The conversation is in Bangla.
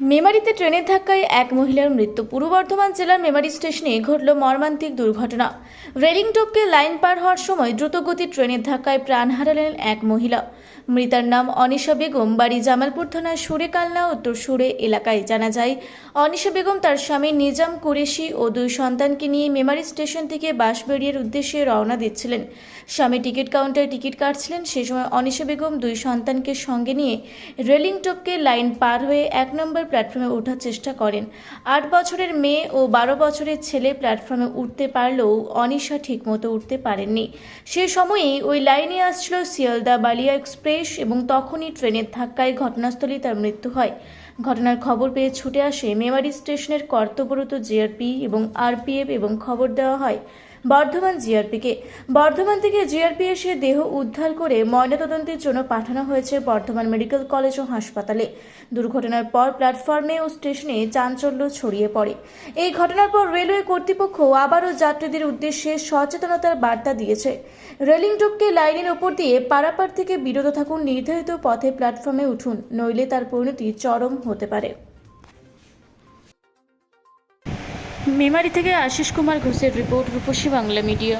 মেমারিতে ট্রেনের ধাক্কায় এক মহিলার মৃত্যু। পূর্ব বর্ধমান জেলার মেমারি স্টেশনে ঘটল মর্মান্তিক দুর্ঘটনা। রেলিং টপকে লাইন পার হওয়ার সময় দ্রুতগতির ট্রেনের ধাক্কায় প্রাণ হারালেন এক মহিলা। মৃতার নাম অনিশা বেগম, বাড়ি জামালপুর থানার সুরেকালনা উত্তর সুরে এলাকায়। জানা যায়, অনিশা বেগম তার স্বামী নিজাম কুরেশি ও দুই সন্তানকে নিয়ে মেমারি স্টেশন থেকে বাঁশবেড়িয়ার উদ্দেশ্যে রওনা দিচ্ছিলেন। স্বামী টিকিট কাউন্টারে টিকিট কাটছিলেন। সে সময় অনিশা বেগম দুই সন্তানকে সঙ্গে নিয়ে রেলিং টপকে লাইন পার হয়ে এক নম্বর প্ল্যাটফর্মে ওঠার চেষ্টা করেন। আট বছরের মেয়ে ও বারো বছরের ছেলে প্ল্যাটফর্মে উঠতে পারলেও অনিশা ঠিকমতো উঠতে পারেননি। সে সময়েই ওই লাইনে আসছিল শিয়ালদা বালিয়া এক্সপ্রেস এবং তখনই ট্রেনের ধাক্কায় ঘটনাস্থলেই তার মৃত্যু হয়। ঘটনার খবর পেয়ে ছুটে আসে মেমারি স্টেশনের কর্তব্যরত জিআরপি এবং আরপিএফ এবং খবর দেওয়া হয় বর্ধমান জিআরপিকে বর্ধমান থেকে জিআরপি এসে দেহ উদ্ধার করে ময়নাতদন্তের জন্য পাঠানো হয়েছে বর্ধমান মেডিকেল কলেজ ও হাসপাতালে। দুর্ঘটনার পর প্ল্যাটফর্মে ও স্টেশনে চাঞ্চল্য ছড়িয়ে পড়ে। এই ঘটনার পর রেলওয়ে কর্তৃপক্ষ আবারও যাত্রীদের উদ্দেশ্যে সচেতনতার বার্তা দিয়েছে। রেলিং টোপকে লাইনের ওপর দিয়ে পারাপার থেকে বিরত থাকুন নির্ধারিত পথে প্ল্যাটফর্মে উঠুন, নইলে তার পরিণতি চরম হতে পারে। মেমারি থেকে আশিস কুমার ঘোষের রিপোর্ট রূপসী বাংলা মিডিয়া।